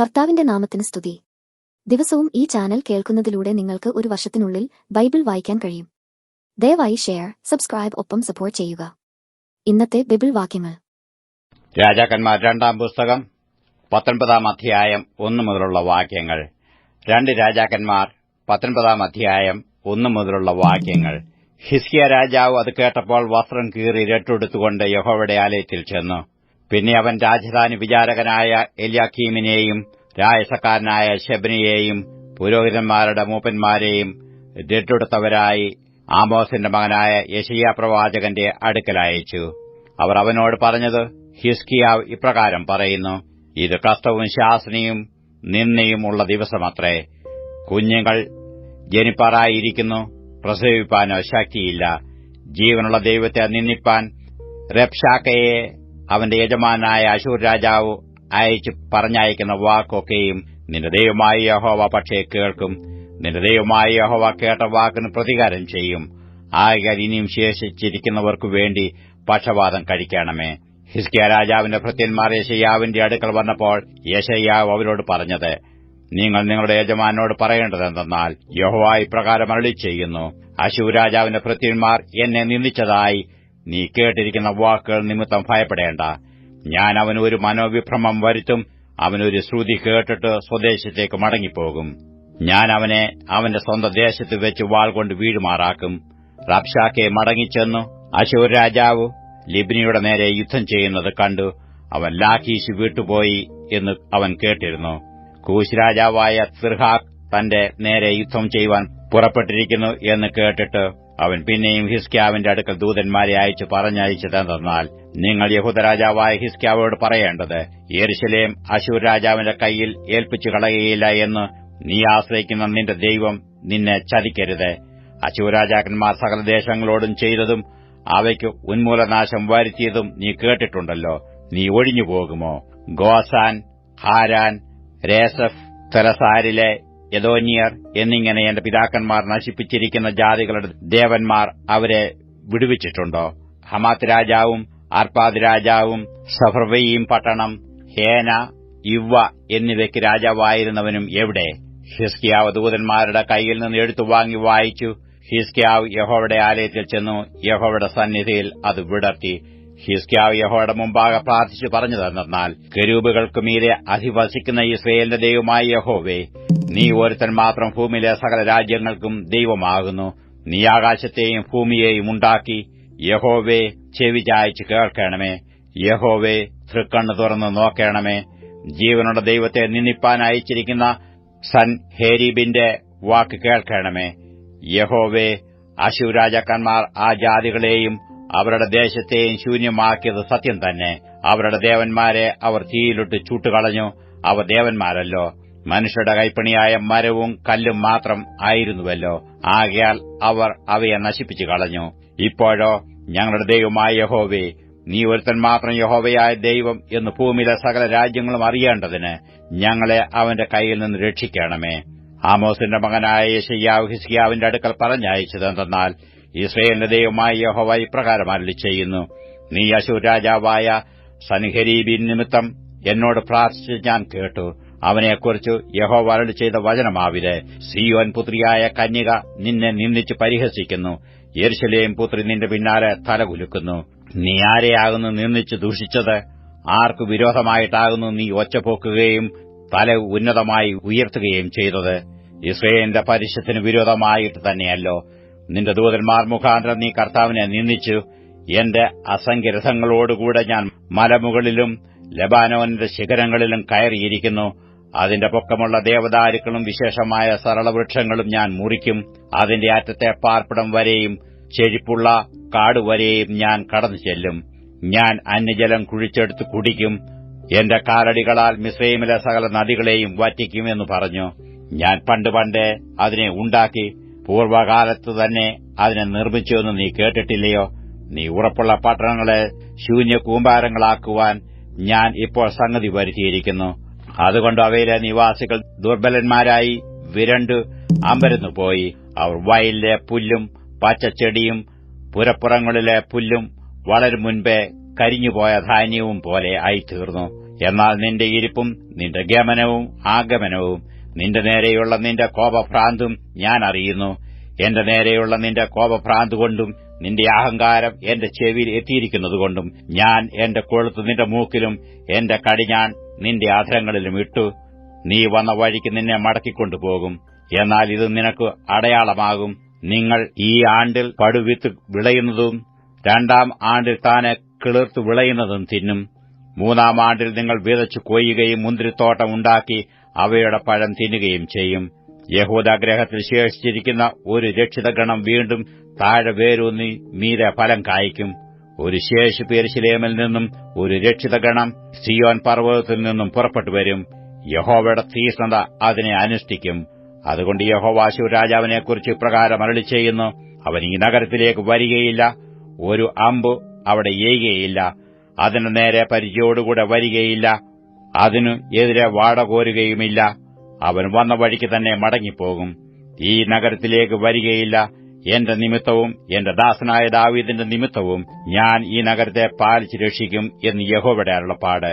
കർത്താവിന്റെ നാമത്തിന് സ്തുതി. ദിവസവും ഈ ചാനൽ കേൾക്കുന്നതിലൂടെ നിങ്ങൾക്ക് ഒരു വർഷത്തിനുള്ളിൽ ബൈബിൾ വായിക്കാൻ കഴിയും. ദയവായി ഷെയർ സബ്സ്ക്രൈബ് ഒപ്പം സപ്പോർട്ട് ചെയ്യുക. ഇന്നത്തെ ബൈബിൾ വാക്യങ്ങൾ. രാജാക്കന്മാർ രണ്ടാം പുസ്തകം പത്തൊൻപതാം അധ്യായം ഒന്നു മുതലുള്ള വാക്യങ്ങൾ. രണ്ട് രാജാക്കന്മാർ പത്തൊൻപതാം അധ്യായം ഒന്നു മുതലുള്ള വാക്യങ്ങൾ. ഹിസ്കിയ രാജാവ് അത് കേട്ടപ്പോൾ വസ്ത്രം കീറി രട്ടെടുത്തുകൊണ്ട് യഹോവയുടെ ആലയത്തിൽ ചെന്നു. പിന്നെ അവൻ രാജധാനി വിചാരകനായ എലിയാക്കീമിനെയും രായസക്കാരനായ ശബനിയെയും പുരോഹിതന്മാരുടെ മൂപ്പന്മാരെയും രട്ടെടുത്തവരായി ആമോസിന്റെ മകനായ യശയ്യ പ്രവാചകന്റെ അടുക്കലയച്ചു അവർ അവനോട് പറഞ്ഞത് ഹിസ്കിയാവ് ഇപ്രകാരം പറയുന്നു ഇത് കഷ്ടവും ശാസനയും നിന്നയും ഉള്ള ദിവസമത്രേ. കുഞ്ഞുങ്ങൾ ജനിപ്പാറായിരിക്കുന്നു പ്രസവിപ്പാനോ ശക്തിയില്ല. ജീവനുള്ള ദൈവത്തെ നിന്ദിപ്പാൻ റെപ്ഷാക്കയെ അവന്റെ യജമാനായ അശൂർ രാജാവ് അയച്ച് പറഞ്ഞയക്കുന്ന വാക്കൊക്കെയും നിന്റെ ദൈവമായ യഹോവ പക്ഷേ കേൾക്കും. നിന്റെ ദൈവമായ യഹോവ കേട്ട വാക്കിന് പ്രതികാരം ചെയ്യും. ആകയാൽ ഇനിയും ശേഷിച്ചിരിക്കുന്നവർക്കു വേണ്ടി പക്ഷപാതം കഴിക്കണമേ. ഹിസ്കിയ രാജാവിന്റെ ഭൃത്യന്മാർ യശയ്യാവിന്റെ അടുക്കൽ വന്നപ്പോൾ യശയ്യാവ് അവരോട് പറഞ്ഞത് നിങ്ങൾ നിങ്ങളുടെ യജമാനോട് പറയേണ്ടതെന്തെന്നാൽ യഹോവ ഇപ്രകാരം അരളി ചെയ്യുന്നു അശൂർ രാജാവിന്റെ ഭൃത്യന്മാർ എന്നെ നിന്ദിച്ചതായി നീ കേട്ടിരിക്കുന്ന വാക്കുകൾ നിമിത്തം ഭയപ്പെടേണ്ട. ഞാൻ അവന് ഒരു മനോവിഭ്രമം വരുത്തും അവനൊരു ശ്രുതി കേട്ടിട്ട് സ്വദേശത്തേക്ക് മടങ്ങിപ്പോകും. ഞാൻ അവനെ അവന്റെ സ്വന്തം ദേശത്ത് വെച്ച് വാൾ കൊണ്ട് വീഴുമാറാക്കും. റബ്ഷാക്കെ മടങ്ങിച്ചെന്നു. അശൂർ രാജാവ് ലിബ്നിയുടെ നേരെ യുദ്ധം ചെയ്യുന്നത് കണ്ടു. അവൻ ലാഖീശ് വീട്ടുപോയി എന്ന് അവൻ കേട്ടിരുന്നു. കൂശ് രാജാവായ സിർഹാഖ് തന്റെ നേരെ യുദ്ധം ചെയ്യുവാൻ പുറപ്പെട്ടിരിക്കുന്നു എന്ന് കേട്ടിട്ട് അവൻ പിന്നെയും ഹിസ്ക്യാവിന്റെ അടുക്കൽ ദൂതന്മാരെ അയച്ച് പറഞ്ഞയച്ചതെന്നാൽ നിങ്ങൾ യഹൂദരാജാവായ ഹിസ്ക്യാവോട് പറയേണ്ടത് യെരുശലേം അശൂർ രാജാവിന്റെ കയ്യിൽ ഏൽപ്പിച്ചു കളയുകയില്ല എന്ന് നീ ആശ്രയിക്കുന്ന നിന്റെ ദൈവം നിന്നെ ചതിക്കരുത്. അശൂർ രാജാക്കന്മാർ സകല ദേശങ്ങളോടും ചെയ്തതും അവയ്ക്ക് ഉന്മൂലനാശം വരുത്തിയതും നീ കേട്ടിട്ടുണ്ടല്ലോ. നീ ഒഴിഞ്ഞു പോകുമോ ഗോസാൻ ഹാരാൻ രേസഫ് തെലസാരിലെ യദോനിയർ എന്നിങ്ങനെ എന്റെ പിതാക്കന്മാർ നശിപ്പിച്ചിരിക്കുന്ന ജാതികളുടെ ദേവന്മാർ അവരെ വിടുവിച്ചിട്ടുണ്ടോ? ഹമാത് രാജാവും അർപ്പാദ് രാജാവും സഫർവയും പട്ടണം ഹേന ഇവ്വ എന്നിവയ്ക്ക് രാജാവായിരുന്നവനും എവിടെ? ഹിസ്കിയാവ് ദൂതന്മാരുടെ കയ്യിൽ നിന്ന് എടുത്തു വാങ്ങി വായിച്ചു. ഹിസ്കിയാവ് യഹോവയുടെ ആലയത്തിൽ ചെന്നു യഹോവയുടെ സന്നിധിയിൽ അത് വിടർത്തി. ഹിസ്കിയാവ് യഹോയുടെ മുമ്പാകെ പ്രാർത്ഥിച്ചു പറഞ്ഞതെന്നാൽ തന്നാൽ മീതെ അധിവസിക്കുന്ന ഇസ്രയേലിന്റെ ദൈവമായ യഹോവേ നീ ഒരുത്തൻ മാത്രം ഭൂമിയിലെ സകല രാജ്യങ്ങൾക്കും ദൈവമാകുന്നു. നീ ആകാശത്തെയും ഭൂമിയെയും ഉണ്ടാക്കി. യഹോവേ ചെവി ചായച്ച് കേൾക്കണമേ. യഹോവേ തൃക്കണ്ണ് തുറന്ന് നോക്കണമേ. ജീവനുള്ള ദൈവത്തെ നിന്ദിപ്പാൻ അയച്ചിരിക്കുന്ന സൻ ഹേരീബിന്റെ വാക്ക് കേൾക്കണമേ. യഹോവേ അശുരാജാക്കന്മാർ ആ ജാതികളെയും അവരുടെ ദേശത്തെയും ശൂന്യമാക്കിയത് സത്യം തന്നെ. അവരുടെ ദേവന്മാരെ അവർ തീയിലിട്ട് ചൂട്ടുകളഞ്ഞു. അവ ദേവന്മാരല്ലോ. മനുഷ്യരുടെ കൈപ്പണിയായ മരവും കല്ലും മാത്രം ആയിരുന്നുവല്ലോ. ആകയാൽ അവർ അവയെ നശിപ്പിച്ചു കളഞ്ഞു. ഇപ്പോഴോ ഞങ്ങളുടെ ദൈവമായ യഹോവേ നീ ഒരുത്തൻ മാത്രം യഹോവയായ ദൈവം എന്ന് ഭൂമിയിലെ സകല രാജ്യങ്ങളും അറിയേണ്ടതിന് ഞങ്ങളെ അവന്റെ കയ്യിൽ നിന്ന് രക്ഷിക്കണമേ. ആമോസിന്റെ മകനായ യശയ്യാവ് ഹിസ്കിയാവിന്റെ അടുക്കൽ പറഞ്ഞയച്ചതെന്തെന്നാൽ ഇസ്രയേലിന്റെ ദൈവമായ യഹോവ ഇപ്രകാരം അരളി ചെയ്യുന്നു. നീ അശൂർ രാജാവായ സനിഹരീബിൻ നിമിത്തം എന്നോട് പ്രാർത്ഥിച്ച് ഞാൻ കേട്ടു. അവനെക്കുറിച്ച് യഹോ വരട് ചെയ്ത വചനമാവിത് സിയോൻ പുത്രിയായ കന്യക നിന്നെ നിന്ദിച്ച് പരിഹസിക്കുന്നു. യെരുശലേം പുത്രി നിന്റെ പിന്നാലെ തലകുലുക്കുന്നു നീ ആരെയാകുന്നു നിന്ദിച്ച് ദൂഷിച്ചത്? ആർക്കു വിരോധമായിട്ടാകുന്നു നീ ഒച്ചപോക്കുകയും തല ഉന്നതമായി ഉയർത്തുകയും ചെയ്തത്? ഇസ്രയേലിന്റെ പരിശത്തിന് വിരോധമായിട്ട് തന്നെയല്ലോ. നിന്റെ ദൂതന്മാർ മുഖാന്തരം നീ കർത്താവിനെ നിന്ദിച്ചു. എന്റെ അസംഖ്യരഥങ്ങളോടുകൂടെ ഞാൻ മലമുകളിലും ലബാനോന്റെ ശിഖരങ്ങളിലും കയറിയിരിക്കുന്നു. അതിന്റെ പൊക്കമുള്ള ദേവദാരുക്കളും വിശേഷമായ സരളവൃക്ഷങ്ങളും ഞാൻ മുറിക്കും. അതിന്റെ അറ്റത്തെ പാർപ്പിടം വരെയും ചെഴിപ്പുള്ള കാടുവരെയും ഞാൻ കടന്നു ചെല്ലും. ഞാൻ അന്യജലം കുഴിച്ചെടുത്ത് കുടിക്കും. എന്റെ കാലടികളാൽ മിസ്രൈമിലെ സകല നദികളെയും വറ്റിക്കുമെന്ന് പറഞ്ഞു. ഞാൻ പണ്ട് പണ്ട് അതിനെ ഉണ്ടാക്കി പൂർവകാലത്ത് തന്നെ അതിനെ നിർമ്മിച്ചുവെന്ന് നീ കേട്ടിട്ടില്ലയോ? നീ ഉറപ്പുള്ള പട്ടണങ്ങളെ ശൂന്യ കൂമ്പാരങ്ങളാക്കുവാൻ ഞാൻ ഇപ്പോൾ സംഗതി വരുത്തിയിരിക്കുന്നു. അതുകൊണ്ട് അവയിലെ നിവാസികൾ ദുർബലന്മാരായി വിരണ്ടു അമ്പരന്നു പോയി. അവർ വയലിലെ പുല്ലും പച്ചച്ചെടിയും പുരപ്പുറങ്ങളിലെ പുല്ലും വളരും മുൻപേ കരിഞ്ഞുപോയ ധാന്യവും പോലെ ആയിത്തീർന്നു. എന്നാൽ നിന്റെ ഇരിപ്പും നിന്റെ ഗമനവും ആഗമനവും നിന്റെ നേരെയുള്ള നിന്റെ കോപഭ്രാന്തും ഞാൻ അറിയുന്നു. എന്റെ നേരെയുള്ള നിന്റെ കോപഭ്രാന്ത് കൊണ്ടും നിന്റെ അഹങ്കാരം എന്റെ ചെവിയിൽ എത്തിയിരിക്കുന്നതുകൊണ്ടും ഞാൻ എന്റെ കൊളുത്ത് നിന്റെ മൂക്കിലും എന്റെ കടിഞ്ഞാൻ നിന്റെ അധരങ്ങളിലും ഇട്ടു. നീ വന്ന വഴിക്ക് നിന്നെ മടക്കിക്കൊണ്ടുപോകും. എന്നാൽ ഇത് നിനക്ക് അടയാളമാകും. നിങ്ങൾ ഈ ആണ്ടിൽ പടുവിത്ത് വിളയുന്നതും രണ്ടാം ആണ്ടിൽ താനെ കിളിർത്ത് വിളയുന്നതും തിന്നും. മൂന്നാം ആണ്ടിൽ നിങ്ങൾ വിതച്ചു കൊയ്യുകയും മുന്തിരിത്തോട്ടം ഉണ്ടാക്കി അവയുടെ പഴം തിന്നുകയും ചെയ്യും. യഹൂദാഗ്രഹത്തിൽ ശേഷിച്ചിരിക്കുന്ന ഒരു രക്ഷിതഗണം വീണ്ടും താഴെ വേരൂന്നി മീരെ ഫലം കായ്ക്കും. ഒരു ശേഷി പേരിശിലേമിൽ നിന്നും ഒരു രക്ഷിതഗണം സിയോൻ പർവതത്തിൽ നിന്നും പുറപ്പെട്ടു വരും. യഹോവയുടെ തീഷ്ണത അതിനെ അനുഷ്ഠിക്കും. അതുകൊണ്ട് യഹോവാശു രാജാവിനെക്കുറിച്ച് ഇപ്രകാരം അരളി ചെയ്യുന്നു. അവൻ ഈ നഗരത്തിലേക്ക് വരികയില്ല. ഒരു അമ്പ് അവിടെ എയ്യുകയില്ല അതിന് നേരെ പരിചയോടുകൂടെ വരികയില്ല. അതിനു എതിരെ വാട കോരുകയുമില്ല. അവൻ വന്ന വഴിക്ക് തന്നെ മടങ്ങിപ്പോകും. ഈ നഗരത്തിലേക്ക് വരികയില്ല. എന്റെ നിമിത്തവും എന്റെ ദാസനായ ദാവീദിന്റെ നിമിത്തവും ഞാൻ ഈ നഗരത്തെ പാലിച്ച് രക്ഷിക്കും എന്ന് യഹോവയുടെ അരുളപ്പാട്.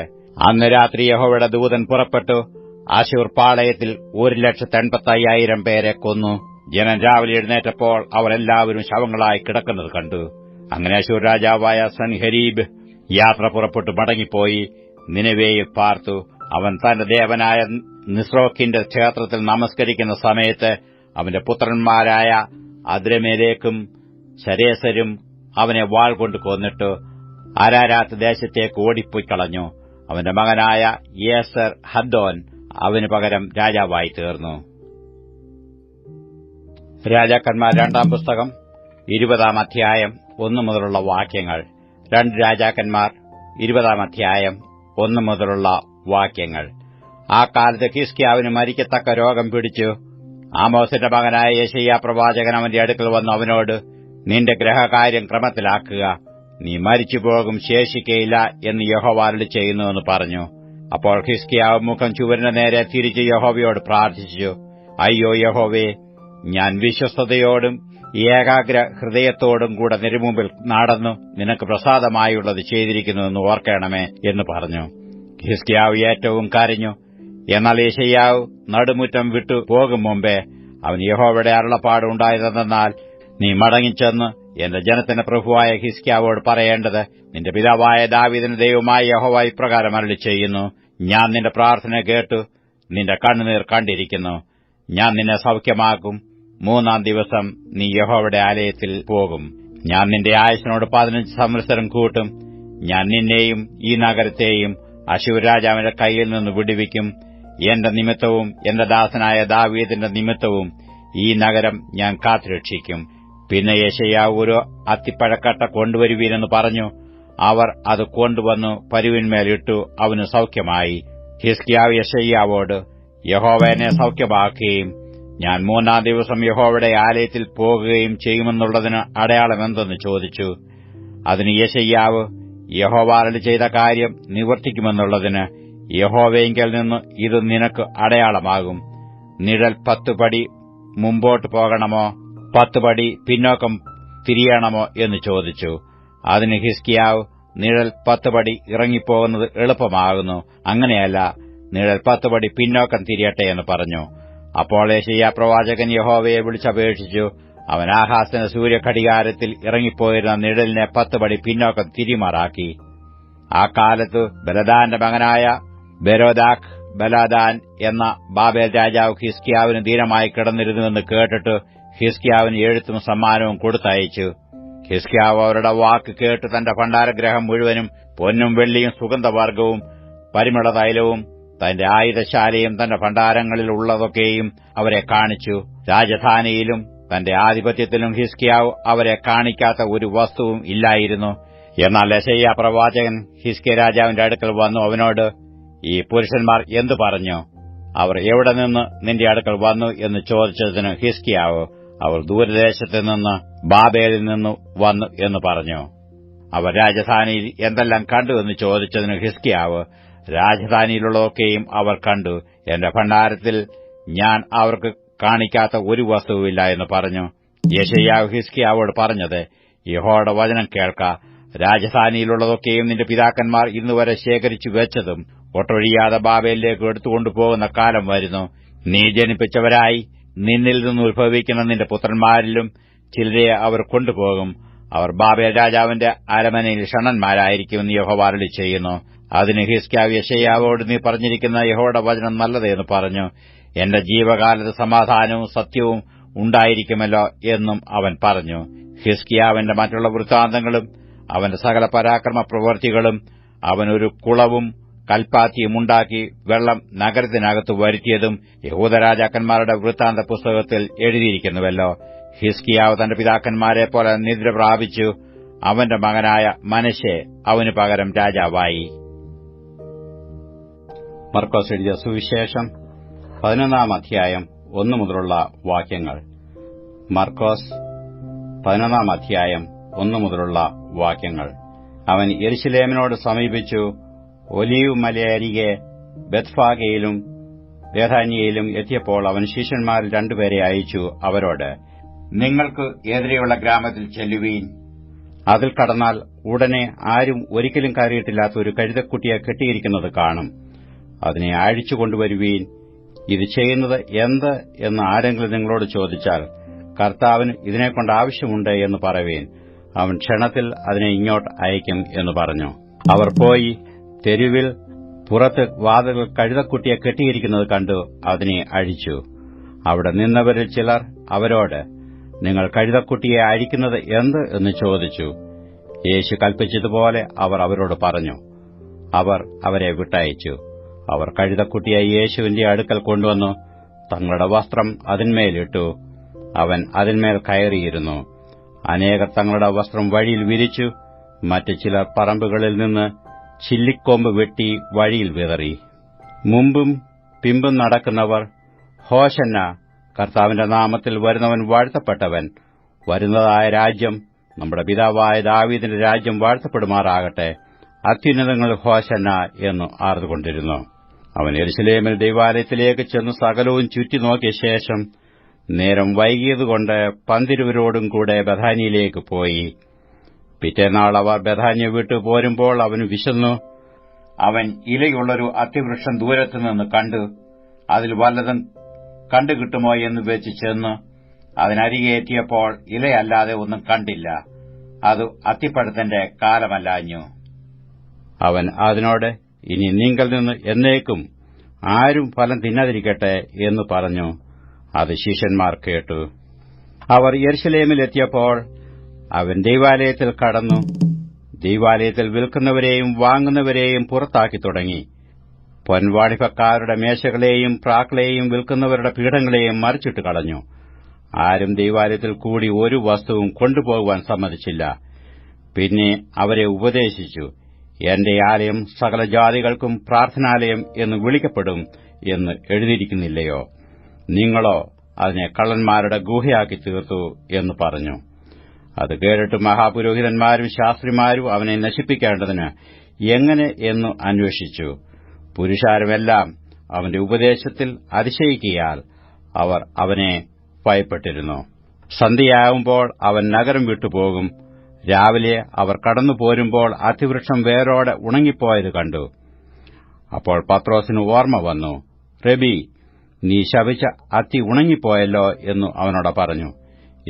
അന്ന് രാത്രി യഹോവയുടെ ദൂതൻ പുറപ്പെട്ടു. ആശൂർ പാളയത്തിൽ ഒരു ലക്ഷത്തി എൺപത്തയ്യായിരം പേരെ കൊന്നു. ജനം രാവിലെ എഴുന്നേറ്റപ്പോൾ അവരെല്ലാവരും ശവങ്ങളായി കിടക്കുന്നത് കണ്ടു. അങ്ങനെ അശൂർ രാജാവായ സൻഹരീബ് യാത്ര പുറപ്പെട്ടു മടങ്ങിപ്പോയി. നിലവേയിൽ പാർത്തു. അവൻ തന്റെ ദേവനായ നിസ്രോക്കിന്റെ ക്ഷേത്രത്തിൽ നമസ്കരിക്കുന്ന സമയത്ത് അവന്റെ പുത്രന്മാരായ അദ്രമേലേക്കും ശരേസരും അവനെ വാൾ കൊണ്ട് കൊന്നിട്ട് അരാരാത്ത് ദേശത്തേക്ക് ഓടിപ്പോയി കളഞ്ഞു. അവന്റെ മകനായ യേസർ ഹദ്ദോൻ അവന് പകരം രാജാവായി തീർന്നു. രാജാക്കന്മാർ രണ്ടാം പുസ്തകം ഇരുപതാം അധ്യായം ഒന്നു മുതലുള്ള വാക്യങ്ങൾ. രണ്ട് രാജാക്കന്മാർ ഇരുപതാം അധ്യായം ഒന്നു മുതലുള്ള വാക്യങ്ങൾ. ആ കാലത്ത് കിസ്കിയാവിന് മരിക്കത്തക്ക രോഗം പിടിച്ചു. ആമോസിന്റെ മകനായ യശയ്യ പ്രവാചകൻ അവന്റെ അടുക്കൽ വന്നു അവനോട് നിന്റെ ഗ്രഹകാര്യം ക്രമത്തിലാക്കുക. നീ മരിച്ചുപോകും ശേഷിക്കയില്ല എന്ന് യഹോവ അരുളി ചെയ്യുന്നുവെന്ന് പറഞ്ഞു. അപ്പോൾ ഹിസ്കിയാവ് മുഖം ചുവരിന്റെ നേരെ തിരിച്ച് യഹോവയോട് പ്രാർത്ഥിച്ചു. അയ്യോ യഹോവേ ഞാൻ വിശ്വസ്തയോടും ഏകാഗ്ര ഹൃദയത്തോടും കൂടെ നിരുമുമ്പിൽ നടന്നു. നിനക്ക് പ്രസാദമായുള്ളത് ചെയ്തിരിക്കുന്നുവെന്ന് ഓർക്കണമേ എന്ന് പറഞ്ഞു. ഹിസ്കിയാവ് ഏറ്റവും കരഞ്ഞു. എന്നാൽ ഏഷയ്യാവ് നടുമുറ്റം വിട്ടു പോകും മുമ്പേ അവൻ യഹോവയുടെ അരുളപ്പാടുണ്ടായതെന്നാൽ നീ മടങ്ങിച്ചെന്ന് എന്റെ ജനത്തിന്റെ പ്രഭുവായ ഹിസ്കിയാവോട് പറയേണ്ടത് നിന്റെ പിതാവായ ദാവീദിന് ദൈവമായ യഹോവ ഇപ്രകാരം അരളി ചെയ്യുന്നു ഞാൻ നിന്റെ പ്രാർത്ഥന കേട്ടു നിന്റെ കണ്ണുനീർ കണ്ടിരിക്കുന്നു. ഞാൻ നിന്നെ സൌഖ്യമാക്കും. മൂന്നാം ദിവസം നീ യഹോവയുടെ ആലയത്തിൽ പോകും. ഞാൻ നിന്റെ ആയുസിനോട് പതിനഞ്ച് സംവത്സരം കൂട്ടും. ഞാൻ നിന്നെയും ഈ നഗരത്തെയും അശുവരാജാവിന്റെ കയ്യിൽ നിന്ന് വിടുവിക്കും. എന്റെ നിമിത്തവും എന്റെ ദാസനായ ദാവീദിന്റെ നിമിത്തവും ഈ നഗരം ഞാൻ കാത്തുരക്ഷിക്കും. പിന്നെ യേശയ്യാവ് ഒരു അത്തിപ്പഴക്കട്ട കൊണ്ടുവരുവീനെന്ന് പറഞ്ഞു. അവർ അത് കൊണ്ടുവന്നു പരുവിന്മേലിട്ടു അവന് സൌഖ്യമായി. ഹിസ്കിയാവ് യശയ്യാവോട് യഹോവനെ സൗഖ്യമാക്കുകയും ഞാൻ മൂന്നാം ദിവസം യഹോവയുടെ ആലയത്തിൽ പോകുകയും ചെയ്യുമെന്നുള്ളതിന് അടയാളമെന്തെന്ന് ചോദിച്ചു. അതിന് യശയ്യാവ് യഹോവ ചെയ്ത കാര്യം നിവർത്തിക്കുമെന്നുള്ളതിന് യഹോവയെങ്കിൽ നിന്ന് ഇത് നിനക്ക് അടയാളമാകും. നിഴൽ പത്തുപടി മുമ്പോട്ട് പോകണമോ? പത്തുപടി പിന്നോക്കം തിരിയണമോ എന്ന് ചോദിച്ചു. അതിന് ഹിസ്കിയാവ് നിഴൽ പത്തുപടി ഇറങ്ങിപ്പോകുന്നത് എളുപ്പമാകുന്നു. അങ്ങനെയല്ല നിഴൽ പത്തുപടി പിന്നോക്കം തിരിയട്ടെ എന്ന് പറഞ്ഞു. അപ്പോൾ ഏഷ്യ പ്രവാചകൻ യഹോവയെ വിളിച്ചപേക്ഷിച്ചു. അവൻ ആഹാസന സൂര്യഘടികാരത്തിൽ ഇറങ്ങിപ്പോയിരുന്ന നിഴലിനെ പത്തുപടി പിന്നോക്കം തിരിമാറാക്കി. ആ കാലത്ത് ബലദാന്റെ മകനായ ബെരോദാഖ് ബലാദാൻ എന്ന ബാബേൽ രാജാവ് ഹിസ്കിയാവിന് ധീരമായി കിടന്നിരുന്നുവെന്ന് കേട്ടിട്ട് ഹിസ്കിയാവിന് എഴുത്തും സമ്മാനവും കൊടുത്തയച്ചു. ഹിസ്കിയാവ് അവരുടെ വാക്ക് കേട്ട് തന്റെ ഭണ്ഡാരഗ്രഹം മുഴുവനും പൊന്നും വെള്ളിയും സുഗന്ധവർഗവും പരിമള തൈലവും തന്റെ ആയുധശാലയും തന്റെ ഭണ്ഡാരങ്ങളിൽ ഉള്ളതൊക്കെയും അവരെ കാണിച്ചു. രാജധാനിയിലും തന്റെ ആധിപത്യത്തിലും ഹിസ്കിയാവ് അവരെ കാണിക്കാത്ത ഒരു വസ്തുവും ഇല്ലായിരുന്നു. എന്നാൽ ലശയ്യ പ്രവാചകൻ ഹിസ്കിയ രാജാവിന്റെ അടുക്കൽ വന്നു അവനോട് ഈ പുരുഷന്മാർ എന്തു പറഞ്ഞു? അവർ എവിടെ നിന്ന് നിന്റെ അടുക്കൽ വന്നു എന്ന് ചോദിച്ചതിന് ഹിസ്കിയാവ് അവർ ദൂരദേശത്ത് നിന്ന് ബാബേലിൽ നിന്ന് വന്നു എന്ന് പറഞ്ഞു. അവർ രാജധാനിയിൽ എന്തെല്ലാം കണ്ടു എന്ന് ചോദിച്ചതിന് ഹിസ്കിയാവ് രാജധാനിയിലുള്ളതൊക്കെയും അവർ കണ്ടു. എന്റെ ഭണ്ഡാരത്തിൽ ഞാൻ അവർക്ക് കാണിക്കാത്ത ഒരു വസ്തുവില്ല എന്ന് പറഞ്ഞു. യശയ്യാവ് ഹിസ്കിയാവോട് പറഞ്ഞത് യഹോയുടെ വചനം കേൾക്ക. രാജധാനിയിലുള്ളതൊക്കെയും നിന്റെ പിതാക്കന്മാർ ഇന്നുവരെ ശേഖരിച്ചു വെച്ചതും ഒട്ടൊഴിയാതെ ബാബയിലേക്ക് എടുത്തുകൊണ്ടുപോകുന്ന കാലം വരുന്നു. നീ ജനിപ്പിച്ചവരായി നിന്നിൽ നിന്ന് ഉത്ഭവിക്കുന്ന നിന്റെ പുത്രന്മാരിലും ചിലരെ അവർ കൊണ്ടുപോകും. അവർ ബാബേൽ രാജാവിന്റെ അരമനയിൽ ഷണന്മാരായിരിക്കുമെന്ന് യഹോവ അരുളി ചെയ്യുന്നു. അതിന് ഹിസ്കാവ് യശയ്യാവോട് നീ പറഞ്ഞിരിക്കുന്ന യഹോയുടെ വചനം നല്ലതെന്ന് പറഞ്ഞു. എന്റെ ജീവകാലത്ത് സമാധാനവും സത്യവും ഉണ്ടായിരിക്കുമല്ലോ എന്നും അവൻ പറഞ്ഞു. ഹിസ്കിയാവിന്റെ മറ്റുള്ള വൃത്താന്തങ്ങളും അവന്റെ സകല പരാക്രമ പ്രവൃത്തികളും അവനൊരു കുളവും കൽപ്പാത്തിയും ഉണ്ടാക്കി വെള്ളം നഗരത്തിനകത്ത് വരുത്തിയതും യഹൂദരാജാക്കന്മാരുടെ വൃത്താന്ത പുസ്തകത്തിൽ എഴുതിയിരിക്കുന്നുവല്ലോ. ഹിസ്കിയാവ് തന്റെ പിതാക്കന്മാരെ പോലെ നിദ്ര പ്രാപിച്ചു. അവന്റെ മകനായ മനശെ അവന് പകരം രാജാവായി. മർക്കോസ് എഴുതിയ സുവിശേഷം പതിനൊന്നാം അധ്യായം ഒന്നു മുതലുള്ള വാക്യങ്ങൾ. മർക്കോസ് പതിനൊന്നാം അധ്യായം ഒന്നു മുതലുള്ള വാക്യങ്ങൾ. അവൻ എരിശിലേമിനോട് സമീപിച്ചു. ഒലീവ് മലയരികെ ബത്ഫാഗയിലും ബേധാന്യയിലും എത്തിയപ്പോൾ അവൻ ശിഷ്യന്മാരിൽ രണ്ടുപേരെ അയച്ചു അവരോട് നിങ്ങൾക്ക് എതിരെയുള്ള ഗ്രാമത്തിൽ ചെല്ലുവീൻ. അതിൽ കടന്നാൽ ഉടനെ ആരും ഒരിക്കലും കയറിയിട്ടില്ലാത്ത ഒരു കഴുതക്കുട്ടിയെ കെട്ടിയിരിക്കുന്നത് കാണും. അതിനെ അഴിച്ചു കൊണ്ടുവരുവീൻ. ഇത് ചെയ്യുന്നത് എന്ത് എന്ന് ആരെങ്കിലും നിങ്ങളോട് ചോദിച്ചാൽ കർത്താവിന് ഇതിനെക്കൊണ്ട് ആവശ്യമുണ്ട് എന്ന് പറവീൻ. അവൻ ക്ഷണത്തിൽ അതിനെ ഇങ്ങോട്ട് അയക്കും എന്ന് പറഞ്ഞു. അവർ പോയി തെരുവിൽ പുറത്ത് വാതകൾ കഴുതക്കുട്ടിയെ കെട്ടിയിരിക്കുന്നത് കണ്ടു അതിനെ അഴിച്ചു. അവിടെ നിന്നവരിൽ ചിലർ അവരോട് നിങ്ങൾ കഴുതക്കുട്ടിയെ അഴിക്കുന്നത് എന്ത്? എന്ന് ചോദിച്ചു. യേശു കൽപ്പിച്ചതുപോലെ അവർ അവരോട് പറഞ്ഞു. അവർ അവരെ വിട്ടയച്ചു. അവർ കഴുതക്കുട്ടിയെ യേശുവിന്റെ അടുക്കൽ കൊണ്ടുവന്നു. തങ്ങളുടെ വസ്ത്രം അതിന്മേലിട്ടു അവൻ അതിന്മേൽ കയറിയിരുന്നു. അനേകർ തങ്ങളുടെ വസ്ത്രം വഴിയിൽ വിരിച്ചു. മറ്റു ചിലർ പറമ്പുകളിൽ നിന്ന് ചില്ലിക്കൊമ്പ് വെട്ടി വഴിയിൽ വിതറി. മുമ്പും പിമ്പും നടക്കുന്നവർ ഹോശന്ന കർത്താവിന്റെ നാമത്തിൽ വരുന്നവൻ വാഴ്ത്തപ്പെട്ടവൻ വരുന്നതായ രാജ്യം നമ്മുടെ പിതാവായ ദാവീദിന്റെ രാജ്യം വാഴ്ത്തപ്പെടുമാറാകട്ടെ. അത്യുന്നതങ്ങൾ ഹോശന്ന എന്ന് ആർന്നുകൊണ്ടിരുന്നു. അവൻ എരുസലേമിൽ ദൈവാലയത്തിലേക്ക് ചെന്ന് സകലവും ചുറ്റി നോക്കിയ ശേഷം നേരം വൈകിയതുകൊണ്ട് പന്തിരുവരോടും കൂടെ ബഥാനിയിലേക്ക് പോയി. പിറ്റേനാൾ അവർ ബഥാന്യ വിട്ടു പോരുമ്പോൾ അവന് വിശന്നു. അവൻ ഇലയുള്ളൊരു അത്തിവൃക്ഷം ദൂരത്തുനിന്ന് കണ്ടു അതിൽ വല്ലതും കണ്ടുകിട്ടുമോ എന്ന് വെച്ച് ചെന്ന് അതിനരികെ എത്തിയപ്പോൾ ഇലയല്ലാതെ ഒന്നും കണ്ടില്ല. അത് അത്തിപ്പഴത്തിന്റെ കാലമല്ലാഞ്ഞു. അവൻ അതിനോട് ഇനി നീങ്കൽ നിന്ന് എന്നേക്കും ആരും ഫലം തിന്നാതിരിക്കട്ടെ എന്ന് പറഞ്ഞു. അത് ശിഷ്യന്മാർ കേട്ടു. അവർ യെരുശലേമിലെത്തിയപ്പോൾ അവൻ ദൈവാലയത്തിൽ കടന്നു. ദൈവാലയത്തിൽ വിൽക്കുന്നവരെയും വാങ്ങുന്നവരെയും പുറത്താക്കി തുടങ്ങി. പൊൻവാണിഭക്കാരുടെ മേശകളെയും പ്രാക്കളെയും വിൽക്കുന്നവരുടെ പീഠങ്ങളെയും മറിച്ചിട്ട് കളഞ്ഞു. ആരും ദൈവാലയത്തിൽ കൂടി ഒരു വസ്തുവും കൊണ്ടുപോകുവാൻ സമ്മതിച്ചില്ല. പിന്നെ അവരെ ഉപദേശിച്ചു എന്റെ ആലയം സകല ജാതികൾക്കും പ്രാർത്ഥനാലയം എന്ന് വിളിക്കപ്പെടും എന്ന് എഴുതിയിരിക്കുന്നില്ലയോ? നിങ്ങളോ അതിനെ കള്ളന്മാരുടെ ഗുഹയാക്കി തീർത്തു എന്ന് പറഞ്ഞു. അത് കേട്ടിട്ട് മഹാപുരോഹിതന്മാരും ശാസ്ത്രിമാരും അവനെ നശിപ്പിക്കേണ്ടതിന് എങ്ങനെ എന്നു അന്വേഷിച്ചു. പുരുഷാരുമെല്ലാം അവന്റെ ഉപദേശത്തിൽ അതിശയിക്കിയാൽ അവർ അവനെ ഭയപ്പെട്ടിരുന്നു. സന്ധ്യയാകുമ്പോൾ അവൻ നഗരം വിട്ടുപോകും. രാവിലെ അവർ കടന്നു പോരുമ്പോൾ അതിവൃക്ഷം വേരോടെ ഉണങ്ങിപ്പോയത് കണ്ടു. അപ്പോൾ പത്രോസിന് ഓർമ്മ വന്നു. റബി നീ ശപിച്ച അത്തി ഉണങ്ങിപ്പോയല്ലോ എന്നു അവനോട് പറഞ്ഞു.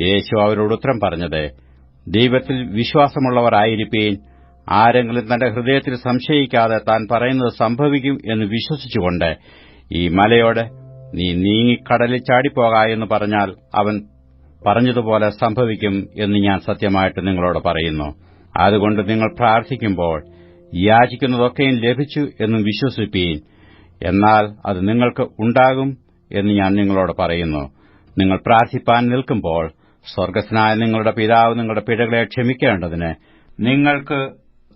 യേശു അവരോട് ഉത്തരം പറഞ്ഞത് ദൈവത്തിൽ വിശ്വാസമുള്ളവരായിരിക്കേൻ ആരെങ്കിലും തന്റെ ഹൃദയത്തിൽ സംശയിക്കാതെ താൻ പറയുന്നത് സംഭവിക്കും എന്ന് വിശ്വസിച്ചുകൊണ്ട് ഈ മലയോട് നീ നീങ്ങിക്കടലിൽ ചാടിപ്പോക എന്ന് പറഞ്ഞാൽ അവൻ പറഞ്ഞതുപോലെ സംഭവിക്കും എന്ന് ഞാൻ സത്യമായിട്ട് നിങ്ങളോട് പറയുന്നു. അതുകൊണ്ട് നിങ്ങൾ പ്രാർത്ഥിക്കുമ്പോൾ യാചിക്കുന്നതൊക്കെയും ലഭിച്ചു എന്നും വിശ്വസിപ്പീൻ. എന്നാൽ അത് നിങ്ങൾക്ക് ഉണ്ടാകും എന്ന് ഞാൻ നിങ്ങളോട് പറയുന്നു. നിങ്ങൾ പ്രാർത്ഥിപ്പാൻ നിൽക്കുമ്പോൾ സ്വർഗസ്നായ നിങ്ങളുടെ പിതാവ് നിങ്ങളുടെ പിഴകളെ ക്ഷമിക്കേണ്ടതിന് നിങ്ങൾക്ക്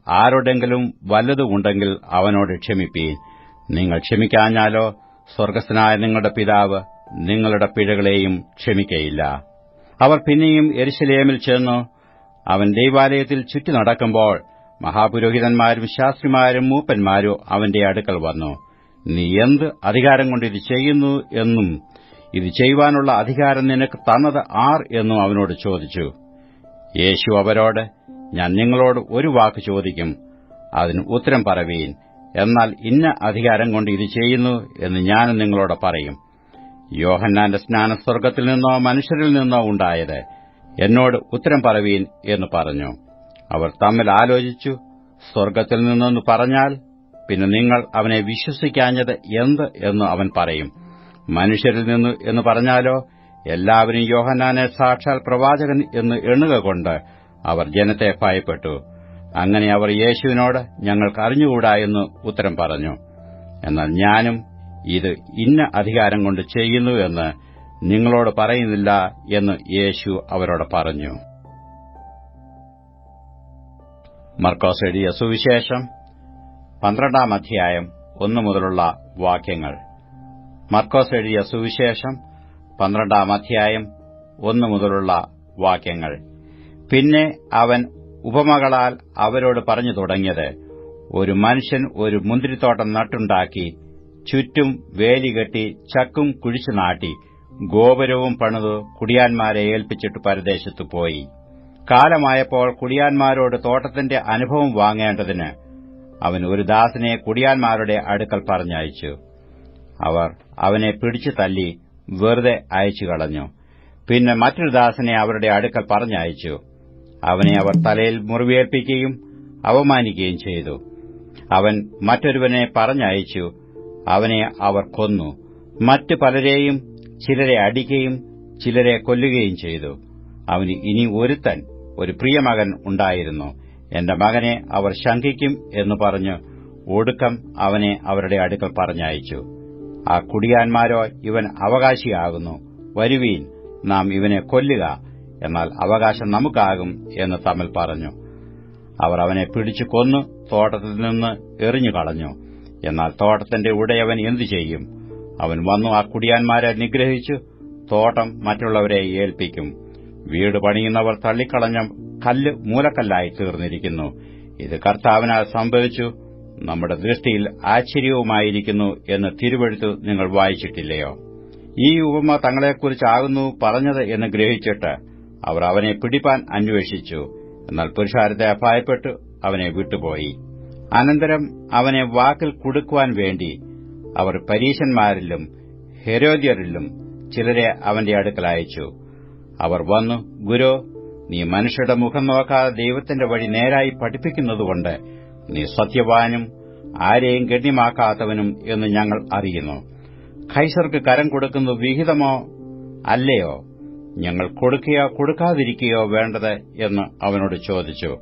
ആരോടെങ്കിലും വല്ലതുമുണ്ടെങ്കിൽ അവനോട് ക്ഷമിപ്പീൻ. നിങ്ങൾ ക്ഷമിക്കാഞ്ഞാലോ സ്വർഗസ്നായ നിങ്ങളുടെ പിതാവ് നിങ്ങളുടെ പിഴകളെയും ക്ഷമിക്കയില്ല. അവർ പിന്നെയും എരിശിലേമിൽ ചെന്നു. അവൻ ദൈവാലയത്തിൽ ചുറ്റി നടക്കുമ്പോൾ മഹാപുരോഹിതന്മാരും ശാസ്ത്രിമാരും മൂപ്പന്മാരും അവന്റെ അടുക്കൽ വന്നു. നീ എന്ത് അധികാരം കൊണ്ട് ഇത് ചെയ്യുന്നു? എന്നും ഇത് ചെയ്യുവാനുള്ള അധികാരം നിനക്ക് തന്നത് ആർ എന്നും അവനോട് ചോദിച്ചു. യേശു അവരോട് ഞാൻ നിങ്ങളോട് ഒരു വാക്ക് ചോദിക്കും. അതിന് ഉത്തരം പറവീൻ എന്നാൽ ഇന്ന അധികാരം കൊണ്ട് ഇത് ചെയ്യുന്നു എന്ന് ഞാൻ നിങ്ങളോട് പറയും. യോഹന്നാന്റെ സ്നാനം സ്വർഗത്തിൽ നിന്നോ മനുഷ്യരിൽ നിന്നോ ഉണ്ടായത് എന്നോട് ഉത്തരം പറവീൻ എന്ന് പറഞ്ഞു. അവർ തമ്മിൽ ആലോചിച്ചു സ്വർഗത്തിൽ നിന്നെന്ന് പറഞ്ഞാൽ പിന്നെ നിങ്ങൾ അവനെ വിശ്വസിക്കാഞ്ഞത് എന്ത് എന്ന് അവൻ പറയും. മനുഷ്യരിൽ നിന്ന് എന്ന് പറഞ്ഞാലോ എല്ലാവരും യോഹന്നാനെ സാക്ഷാൽ പ്രവാചകൻ എന്ന് എണ്ണുക കൊണ്ട് അവർ ജനത്തെ ഭയപ്പെട്ടു. അങ്ങനെ അവർ യേശുവിനോട് ഞങ്ങൾക്ക് അറിഞ്ഞുകൂടാ എന്ന് ഉത്തരം പറഞ്ഞു. എന്നാൽ ഞാനും ഇത് ഇന്ന അധികാരം കൊണ്ട് ചെയ്യുന്നു എന്ന് നിങ്ങളോട് പറയുന്നില്ല എന്ന് യേശു അവരോട് പറഞ്ഞു. മർക്കോസ് എഴുതിയ സുവിശേഷം പന്ത്രണ്ടാം അധ്യായം ഒന്നു മുതലുള്ള വാക്യങ്ങൾ. മർക്കോസ് എഴുതിയ സുവിശേഷം പന്ത്രണ്ടാം അധ്യായം ഒന്നു മുതലുള്ള വാക്യങ്ങൾ. പിന്നെ അവൻ ഉപമകളാൽ അവരോട് പറഞ്ഞു തുടങ്ങിയത് ഒരു മനുഷ്യൻ ഒരു മുന്തിരിത്തോട്ടം നട്ടുണ്ടാക്കി ചുറ്റും വേലികെട്ടി ചക്കും കുഴിച്ചു നാട്ടി ഗോപുരവും പണിത് കുടിയാന്മാരെ ഏൽപ്പിച്ചിട്ട് പരദേശത്തു പോയി. കാലമായപ്പോൾ കുടിയാന്മാരോട് തോട്ടത്തിന്റെ അനുഭവം വാങ്ങേണ്ടതിന് അവൻ ഒരു ദാസനെ കുടിയാന്മാരുടെ അടുക്കൽ പറഞ്ഞയച്ചു. അവർ അവനെ പിടിച്ചു തല്ലി വെറുതെ അയച്ചു കളഞ്ഞു. പിന്നെ മറ്റൊരു ദാസനെ അവരുടെ അടുക്കൽ പറഞ്ഞയച്ചു. അവനെ അവർ തലയിൽ മുറിവേൽപ്പിക്കുകയും അവമാനിക്കുകയും ചെയ്തു. അവൻ മറ്റൊരുവനെ പറഞ്ഞയച്ചു. അവനെ അവർ കൊന്നു. മറ്റു പലരെയും ചിലരെ അടിക്കുകയും ചിലരെ കൊല്ലുകയും ചെയ്തു. അവന് ഇനി ഒരുത്തൻ ഒരു പ്രിയമകൻ ഉണ്ടായിരുന്നു. എന്റെ മകനെ അവർ ശങ്കിക്കും എന്ന് പറഞ്ഞ് ഒടുക്കം അവനെ അവരുടെ അടുക്കൽ പറഞ്ഞയച്ചു. ആ കുടിയാന്മാരോ ഇവൻ അവകാശിയാകുന്നു. വരുവീൻ നാം ഇവനെ കൊല്ലുക എന്നാൽ അവകാശം നമുക്കാകും എന്ന് തമ്മിൽ പറഞ്ഞു. അവർ അവനെ പിടിച്ചു കൊന്നു തോട്ടത്തിൽ നിന്ന് എറിഞ്ഞു കളഞ്ഞു എന്നാൽ തോട്ടത്തിന്റെ ഉടയവൻ എന്തു ചെയ്യും? അവൻ വന്നു ആ കുടിയാന്മാരെ നിഗ്രഹിച്ചു തോട്ടം മറ്റുള്ളവരെ ഏൽപ്പിക്കും. വീട് പണിയുന്നവർ തള്ളിക്കളഞ്ഞ കല്ല് മൂലക്കല്ലായി തീർന്നിരിക്കുന്നു. ഇത് കർത്താവിനാൽ സംഭവിച്ചു നമ്മുടെ ദൃഷ്ടിയിൽ ആശ്ചര്യവുമായിരിക്കുന്നു എന്ന് തിരുവഴുത്തു നിങ്ങൾ വായിച്ചിട്ടില്ലയോ? ഈ ഉപമ തങ്ങളെക്കുറിച്ചാകുന്നു പറഞ്ഞത് എന്ന് ഗ്രഹിച്ചിട്ട് അവർ അവനെ പിടിപ്പാൻ അന്വേഷിച്ചു. എന്നാൽ പുരുഷാരത്തെ അഭായപ്പെട്ടു അവനെ വിട്ടുപോയി. അനന്തരം അവനെ വാക്കിൽ കുടുക്കുവാൻ വേണ്ടി അവർ പരീശന്മാരിലും ഹെരോദ്യരിലും ചിലരെ അവന്റെ അടുക്കൽ അയച്ചു. അവർ വന്നു ഗുരു നീ മനുഷ്യരുടെ മുഖം നോക്കാതെ ദൈവത്തിന്റെ വഴി നേരായി പഠിപ്പിക്കുന്നതുകൊണ്ട് നീ സത്യവാനും ആരെയും ഗണ്യമാക്കാത്തവനും എന്ന് ഞങ്ങൾ അറിയുന്നു. ഖൈസർക്ക് കരം കൊടുക്കുന്നത് വിഹിതമോ അല്ലയോ? ഞങ്ങൾ കൊടുക്കുകയോ കൊടുക്കാതിരിക്കുകയോ വേണ്ടത് എന്ന് അവനോട് ചോദിച്ചു.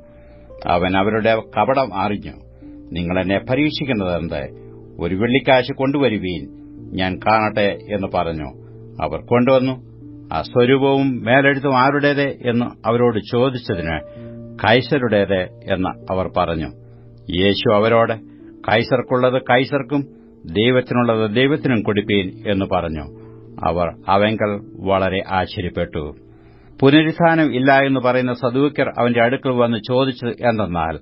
അവൻ അവരുടെ കപടം അറിഞ്ഞു. നിങ്ങളെന്നെ പരീക്ഷിക്കുന്നതെന്ത് ഒരു വെള്ളിക്കാശ് കൊണ്ടുവരുവീൻ ഞാൻ കാണട്ടെ എന്ന് പറഞ്ഞു. അവർ കൊണ്ടുവന്നു. ആ സ്വരൂപവും മേലെഴുത്തും ആരുടേത് എന്ന് അവരോട് ചോദിച്ചതിന് കൈസരുടേത് എന്ന് അവർ പറഞ്ഞു. യേശു അവരോട് കൈസർക്കുള്ളത് കൈസർക്കും ദൈവത്തിനുള്ളത് ദൈവത്തിനും കൊടുപ്പീൻ എന്ന് പറഞ്ഞു. അവർ അവങ്കൽ വളരെ ആശ്ചര്യപ്പെട്ടു. പുനരുത്ഥാനം ഇല്ല എന്ന് പറയുന്ന സദൂക്കർ അവന്റെ അടുക്കൽ വന്ന് ചോദിച്ചത് എന്തെന്നാൽ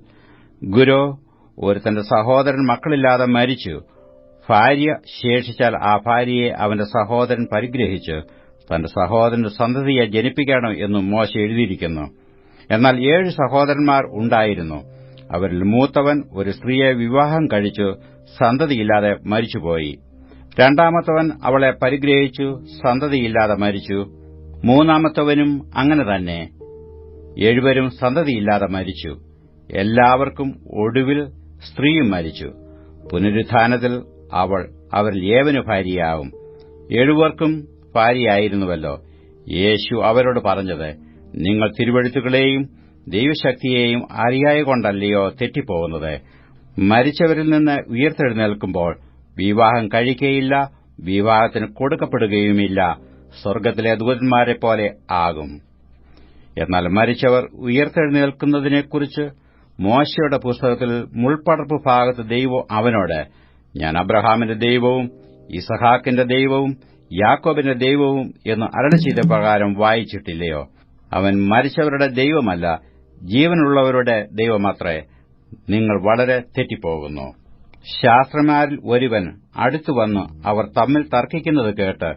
ഗുരു ഒരുത്തന്റെ സഹോദരൻ മക്കളില്ലാതെ മരിച്ചു. ഭാര്യ ശേഷിച്ചാൽ ആ ഭാര്യയെ അവന്റെ സഹോദരൻ പരിഗ്രഹിച്ച് തന്റെ സഹോദരന്റെ സന്തതിയെ ജനിപ്പിക്കണം എന്നും മോശ എഴുതിയിരിക്കുന്നു. എന്നാൽ ഏഴ് സഹോദരന്മാർ ഉണ്ടായിരുന്നു. അവരിൽ മൂത്തവൻ ഒരു സ്ത്രീയെ വിവാഹം കഴിച്ചു സന്തതിയില്ലാതെ മരിച്ചുപോയി. രണ്ടാമത്തവൻ അവളെ പരിഗ്രഹിച്ചു സന്തതിയില്ലാതെ മരിച്ചു. മൂന്നാമത്തവനും അങ്ങനെ തന്നെ. എഴുവരും സന്തതിയില്ലാതെ മരിച്ചു. എല്ലാവർക്കും ഒടുവിൽ സ്ത്രീയും മരിച്ചു. പുനരുത്ഥാനത്തിൽ അവൾ അവരിൽ ഏവനു ഭാര്യയാവും. എഴുവർക്കും ഭാര്യയായിരുന്നുവല്ലോ. യേശു അവരോട് പറഞ്ഞത് നിങ്ങൾ തിരുവഴുത്തുകളെയും ദൈവശക്തിയെയും അറിയായ കൊണ്ടല്ലയോ തെറ്റിപ്പോകുന്നത്. മരിച്ചവരിൽ നിന്ന് ഉയർത്തെഴുന്നേൽക്കുമ്പോൾ വിവാഹം കഴിക്കുകയില്ല വിവാഹത്തിന് കൊടുക്കപ്പെടുകയുമില്ല സ്വർഗത്തിലെ ദൂതന്മാരെ പോലെ ആകും. എന്നാൽ മരിച്ചവർ ഉയർത്തെഴുന്നേൽക്കുന്നതിനെക്കുറിച്ച് മോശയുടെ പുസ്തകത്തിൽ മുൾപ്പടർപ്പ് ഭാഗത്ത് ദൈവം അവനോട് ഞാൻ അബ്രഹാമിന്റെ ദൈവവും ഇസഹാക്കിന്റെ ദൈവവും യാക്കോബിന്റെ ദൈവവും എന്ന് അരണ ചെയ്ത പ്രകാരം വായിച്ചിട്ടില്ലയോ? അവൻ മരിച്ചവരുടെ ദൈവമല്ല ജീവനുള്ളവരുടെ ദൈവമാത്രേ നിങ്ങൾ വളരെ തെറ്റിപ്പോകുന്നു. ശാസ്ത്രമാരിൽ ഒരുവൻ അടുത്തുവന്ന് അവർ തമ്മിൽ തർക്കിക്കുന്നത് കേട്ട്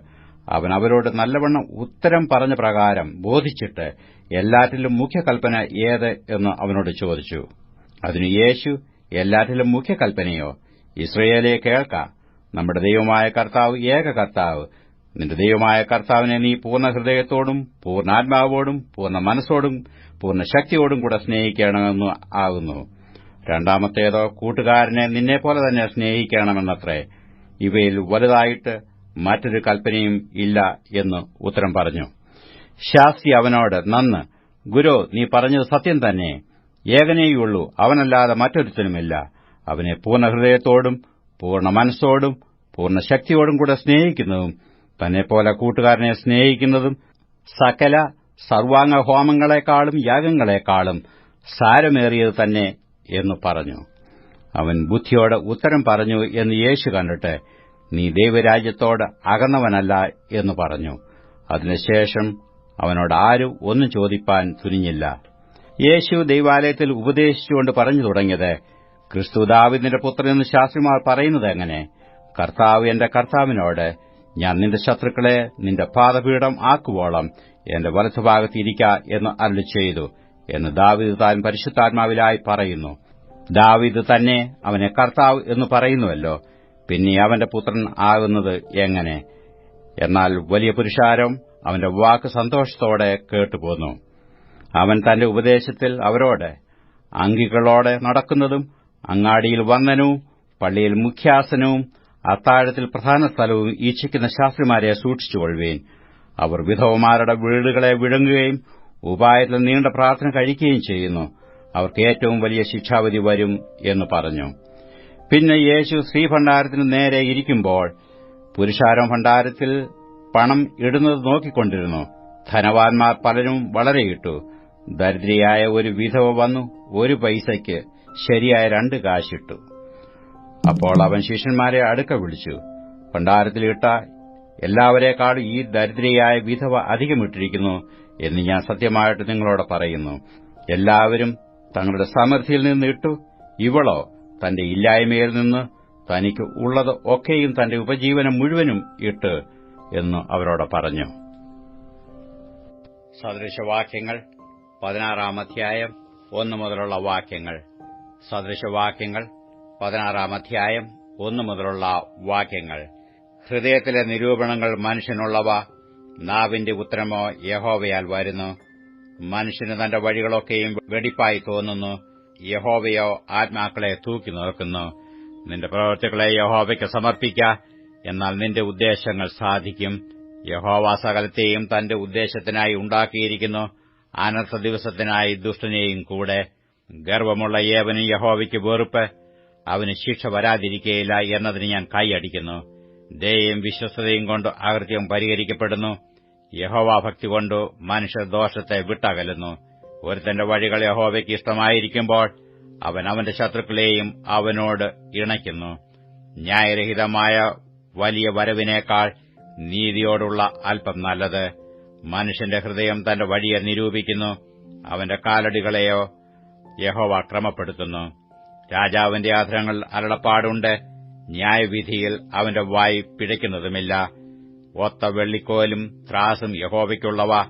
അവൻ അവരോട് നല്ലവണ്ണം ഉത്തരം പറഞ്ഞ പ്രകാരം ബോധിച്ചിട്ട് എല്ലാറ്റിലും മുഖ്യകൽപ്പന ഏത് എന്ന് അവനോട് ചോദിച്ചു. അതിനു യേശു എല്ലാറ്റിലും മുഖ്യകൽപ്പനയോ? ഇസ്രയേലെ കേൾക്ക. നമ്മുടെ ദൈവമായ കർത്താവ് ഏക കർത്താവ്. നിന്റെ ദൈവമായ കർത്താവിനെ നീ പൂർണ ഹൃദയത്തോടും പൂർണാത്മാവോടും പൂർണ മനസ്സോടും പൂർണ ശക്തിയോടും കൂടെ സ്നേഹിക്കണമെന്ന് ആകുന്നു. രണ്ടാമത്തേതോ കൂട്ടുകാരനെ നിന്നെപ്പോലെ തന്നെ സ്നേഹിക്കണമെന്നത്രേ. ഇവയിൽ വലുതായിട്ട് മറ്റൊരു കൽപ്പനയും ഇല്ല എന്ന് ഉത്തരം പറഞ്ഞു. ശാസ്ത്രി അവനോട് നന്ന് ഗുരു നീ പറഞ്ഞത് സത്യം തന്നെ. ഏകനേയുള്ളൂ അവനല്ലാതെ മറ്റൊരുത്തനുമില്ല. അവനെ പൂർണ ഹൃദയത്തോടും പൂർണ മനസ്സോടും പൂർണ ശക്തിയോടും കൂടെ സ്നേഹിക്കുന്നതും തന്നെപ്പോലെ കൂട്ടുകാരനെ സ്നേഹിക്കുന്നതും സകല സർവാംഗ ഹോമങ്ങളെക്കാളും യാഗങ്ങളെക്കാളും സാരമേറിയത് തന്നെ എന്ന് പറഞ്ഞു. അവൻ ബുദ്ധിയോട് ഉത്തരം പറഞ്ഞു എന്ന് യേശു കണ്ടിട്ട് നീ ദൈവരാജ്യത്തോട് അകന്നവനല്ല എന്ന് പറഞ്ഞു. അതിനുശേഷം അവനോട് ആരും ഒന്നും ചോദിപ്പാൻ തുനിഞ്ഞില്ല. യേശു ദൈവാലയത്തിൽ ഉപദേശിച്ചുകൊണ്ട് പറഞ്ഞു തുടങ്ങിയത് ക്രിസ്തു ദാവിദിന്റെ പുത്രനെന്ന് ശാസ്ത്രിമാർ പറയുന്നത് എങ്ങനെ? കർത്താവ് എന്റെ കർത്താവിനോട് ഞാൻ നിന്റെ ശത്രുക്കളെ നിന്റെ പാദപീഠം ആക്കുവോളം. എന്റെ വലത്തുഭാഗത്ത് ഇരിക്ക എന്ന് അരുളി ചെയ്തു എന്ന് ദാവിദ് താൻ പരിശുദ്ധാത്മാവിലായി പറയുന്നു. ദാവിദ് തന്നെ അവനെ കർത്താവ് എന്ന് പറയുന്നുവല്ലോ. പിന്നെ അവന്റെ പുത്രൻ ആകുന്നത് എങ്ങനെ? എന്നാൽ വലിയ പുരുഷാരം അവന്റെ വാക്ക് സന്തോഷത്തോടെ കേട്ടുപോന്നു. അവൻ തന്റെ ഉപദേശത്തിൽ അവരോട് അങ്കികളോടെ നടക്കുന്നതും അങ്ങാടിയിൽ വന്ദനവും പള്ളിയിൽ മുഖ്യാസനവും അത്താഴത്തിൽ പ്രധാന സ്ഥലവും ഈച്ഛിക്കുന്ന ശാസ്ത്രിമാരെ സൂക്ഷിച്ചുകൊള്ളുവീൻ. അവർ വിധവമാരുടെ വീടുകളെ വിഴുങ്ങുകയും ഉപായത്തിൽ നീണ്ട പ്രാർത്ഥന കഴിക്കുകയും ചെയ്യുന്നു. അവർക്ക് ഏറ്റവും വലിയ ശിക്ഷാവിധി വരും എന്ന് പറഞ്ഞു. പിന്നെ യേശു ശ്രീഭണ്ഡാരത്തിന് നേരെ ഇരിക്കുമ്പോൾ പുരുഷാരം ഭണ്ഡാരത്തിൽ പണം ഇടുന്നത് നോക്കിക്കൊണ്ടിരുന്നു. ധനവാന്മാർ പലരും വളരെ ഇട്ടു. ദരിദ്രയായ ഒരു വിധവ വന്നു ഒരു പൈസയ്ക്ക് ശരിയായ രണ്ട് കാശിട്ടു. അപ്പോൾ അവൻ ശിഷ്യന്മാരെ അടുക്ക വിളിച്ചു. ഭണ്ഡാരത്തിലിട്ട എല്ലാവരെക്കാളും ഈ ദരിദ്രയായ വിധവ അധികമിട്ടിരിക്കുന്നു എന്ന് ഞാൻ സത്യമായിട്ട് നിങ്ങളോട് പറയുന്നു. എല്ലാവരും തങ്ങളുടെ സമൃദ്ധിയിൽ നിന്ന് ഇട്ടു ഇവളോ തന്റെ ഇല്ലായ്മയിൽ നിന്ന് തനിക്ക് ഉള്ളത് ഒക്കെയും തന്റെ ഉപജീവനം മുഴുവനും ഇട്ട് എന്ന് അവരോട് പറഞ്ഞു. സദൃശവാക്യങ്ങൾ പതിനാറാം അധ്യായം ഒന്ന് മുതലുള്ള വാക്യങ്ങൾ. സദൃശവാക്യങ്ങൾ പതിനാറാം അധ്യായം ഒന്നു മുതലുള്ള വാക്യങ്ങൾ. ഹൃദയത്തിലെ നിരൂപണങ്ങൾ മനുഷ്യനുള്ളവ നാവിന്റെ ഉത്തരമോ യഹോവയാൽ വരുന്നു. മനുഷ്യന് തന്റെ വഴികളൊക്കെയും വെടിപ്പായി തോന്നുന്നു. യഹോവയോ ആത്മാക്കളെ തൂക്കി നോക്കുന്നു. നിന്റെ പ്രവർത്തികളെ യഹോവയ്ക്ക് സമർപ്പിക്ക എന്നാൽ നിന്റെ ഉദ്ദേശങ്ങൾ സാധിക്കും. യഹോവ സകലത്തെയും തന്റെ ഉദ്ദേശത്തിനായി ഉണ്ടാക്കിയിരിക്കുന്നു. അനർത്ഥ ദിവസത്തിനായി ദുഷ്ടനെയും കൂടെ. ഗർവമുള്ള ഏവനും യഹോവയ്ക്ക് വെറുപ്പ്. അവന് ശിക്ഷ വരാതിരിക്കയില്ല എന്നതിന് ഞാൻ കൈയടിക്കുന്നു. ദയയും വിശ്വസ്തതയും കൊണ്ട് അകൃത്യം പരിഹരിക്കപ്പെടുന്നു. യഹോവാഭക്തി കൊണ്ട് മനുഷ്യർ ദോഷത്തെ വിട്ടകലുന്നു. ഒരുത്തന്റെ വഴികൾ യഹോവയ്ക്ക് ഇഷ്ടമായിരിക്കുമ്പോൾ അവൻ അവന്റെ ശത്രുക്കളെയും അവനോട് ഇണയ്ക്കുന്നു. ന്യായരഹിതമായ വലിയ വരവിനേക്കാൾ നീതിയോടുള്ള അല്പം നല്ലത്. മനുഷ്യന്റെ ഹൃദയം തന്റെ വഴിയെ നിരൂപിക്കുന്നു. അവന്റെ കാലടികളെയോ യഹോവ ക്രമപ്പെടുത്തുന്നു. രാജാവിന്റെ ആധാരങ്ങൾ അരുളപ്പാടുണ്ട്. ന്യായവിധിയിൽ അവന്റെ വായി പിഴയ്ക്കുന്നതുമില്ല. ഒത്ത വെള്ളിക്കോലും ത്രാസും യഹോവയ്ക്കുള്ളവ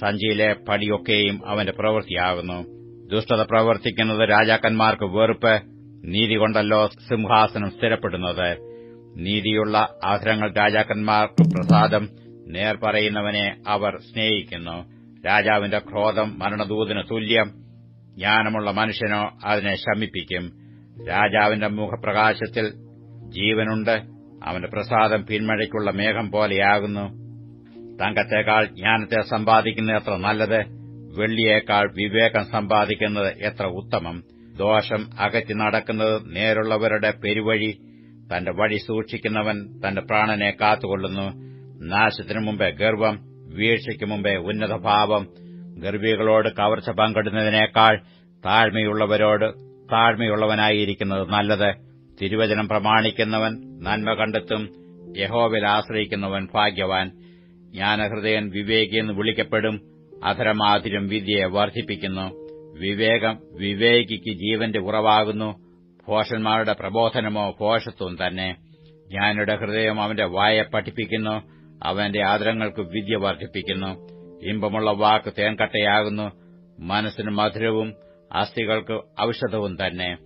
സഞ്ചിയിലെ പടിയൊക്കെയും അവന്റെ പ്രവൃത്തിയാകുന്നു. ദുഷ്ടത പ്രവർത്തിക്കുന്നത് രാജാക്കന്മാർക്ക് വെറുപ്പ് നീതി കൊണ്ടല്ലോ സിംഹാസനം സ്ഥിരപ്പെടുന്നത്. നീതിയുള്ള ആഗ്രഹങ്ങൾ രാജാക്കന്മാർക്ക് പ്രസാദം നേർ പറയുന്നവനെ അവർ സ്നേഹിക്കുന്നു. രാജാവിന്റെ ക്രോധം മരണദൂതിന് തുല്യം. ജ്ഞാനമുള്ള മനുഷ്യനോ അതിനെ ശമിപ്പിക്കും. രാജാവിന്റെ മുഖപ്രകാശത്തിൽ ജീവനുണ്ട്. അവന്റെ പ്രസാദം പിന്മഴയ്ക്കുള്ള മേഘം പോലെയാകുന്നു. തങ്കത്തേക്കാൾ ജ്ഞാനത്തെ സമ്പാദിക്കുന്നത് എത്ര നല്ലത്. വെള്ളിയേക്കാൾ വിവേകം സമ്പാദിക്കുന്നത് എത്ര ഉത്തമം. ദോഷം അകറ്റി നടക്കുന്നത് നേരുള്ളവരുടെ പെരുവഴി. തന്റെ വഴി സൂക്ഷിക്കുന്നവൻ തന്റെ പ്രാണനെ കാത്തുകൊള്ളുന്നു. നാശത്തിനു മുമ്പേ ഗർവം വീഴ്ചയ്ക്ക് മുമ്പേ ഉന്നതഭാവം. ഗർഭികളോട് കവർച്ച പങ്കിടുന്നതിനേക്കാൾ താഴ്മയുള്ളവരോട് താഴ്മയുള്ളവനായിരിക്കുന്നത് നല്ലത്. തിരുവചനം പ്രമാണിക്കുന്നവൻ നന്മ കണ്ടെത്തും. യഹോവിൽ ആശ്രയിക്കുന്നവൻ ഭാഗ്യവാൻ. ജ്ഞാനഹൃദയൻ വിവേകിയെന്ന് വിളിക്കപ്പെടും. അധരമാധുര്യം വിദ്യയെ വർദ്ധിപ്പിക്കുന്നു. വിവേകം വിവേകിക്ക് ജീവന്റെ ഉറവാകുന്നു. ഭോഷന്മാരുടെ പ്രബോധനമോ ഭോഷത്വം തന്നെ. ജ്ഞാനിയുടെ ഹൃദയം അവന്റെ വായെ പഠിപ്പിക്കുന്നു. അവന്റെ ആദരങ്ങൾക്ക് വിദ്യ വർദ്ധിപ്പിക്കുന്നു. ഇമ്പമുള്ള വാക്ക് തേൻകട്ടയാകുന്നു. മനസ്സിന് മധുരവും അസ്ഥികൾക്ക് ഔഷധവും തന്നെ.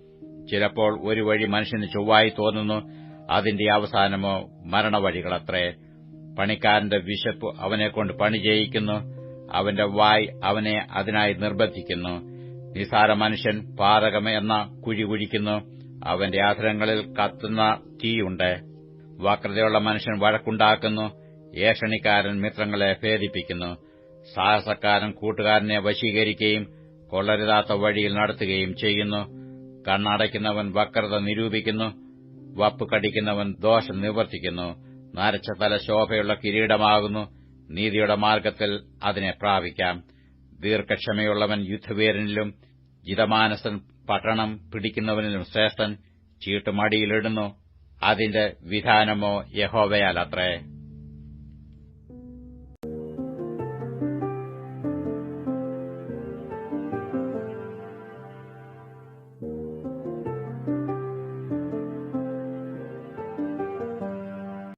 ചിലപ്പോൾ ഒരു വഴി മനുഷ്യന് ചൊവ്വായി തോന്നുന്നു അതിന്റെ അവസാനമോ മരണവഴികളത്രേ. പണിക്കാരന്റെ വിശപ്പ് അവനെക്കൊണ്ട് പണി ചെയ്യിക്കുന്നു അവന്റെ വായ് അവനെ അതിനായി നിർബന്ധിക്കുന്നു. നിസാര മനുഷ്യൻ പാതകം എന്ന കുഴി കുഴിക്കുന്നു അവന്റെ ആധരങ്ങളിൽ കത്തുന്ന തീയുണ്ട്. വക്രതയുള്ള മനുഷ്യൻ വഴക്കുണ്ടാക്കുന്നു ഏഷണിക്കാരൻ മിത്രങ്ങളെ ഭേദിപ്പിക്കുന്നു. സാഹസക്കാരൻ കൂട്ടുകാരനെ വശീകരിക്കുകയും കൊള്ളരുതാത്ത വഴിയിൽ നടത്തുകയും ചെയ്യുന്നു. കണ്ണടയ്ക്കുന്നവൻ വക്രത നിരൂപിക്കുന്നു. വപ്പ് കടിക്കുന്നവൻ ദോഷം നിവർത്തിക്കുന്നു. നരച്ച തല ശോഭയുള്ള കിരീടമാകുന്നു. നീതിയുടെ മാർഗത്തിൽ അതിനെ പ്രാപിക്കാം. ദീർഘക്ഷമയുള്ളവൻ യുദ്ധവീരനിലും ജിതമാനസൻ പട്ടണം പിടിക്കുന്നവനിലും ശ്രേഷ്ഠൻ ചീട്ടുമടിയിലിടുന്നു. അതിന്റെ വിധാനമോ യഹോവയാലത്രേ.